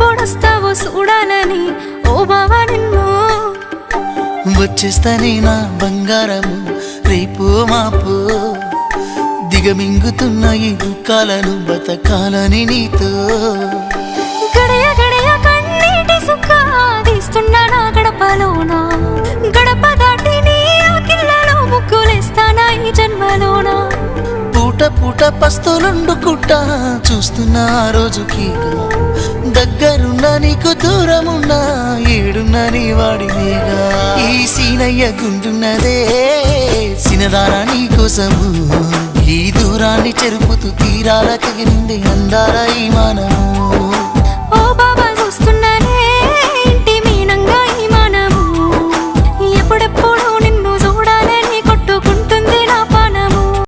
ఎప్పుడెప్పుడొస్తావో చూడాలని? ఓ బావా నిన్ను. వచ్చేస్తానే నా బంగారము రేపు మాపు. దిగమింగుతున్న ఈ దుఃఖాలను బతకాలని నీతో. గడయ గడయ కన్నీటి సుక్క తీస్తున్నా నా గడపలోన? గడప దాటి నీ ఆకిళ్ళలో ముగ్గులేస్తానా ఈ జన్మలోన? పూట పూట పస్తులుండుకుంటా చూస్తున్నా రోజుకి నీకు దూరమున్నా ఏడున్నా నీ వాడివేగా ఈ సీనయ్య గుండున్నదే సినదారా నీ కోసము. ఈ దూరాన్ని చెరుపుతూ తీరాల కగిరింది అందాల ఈ మానము.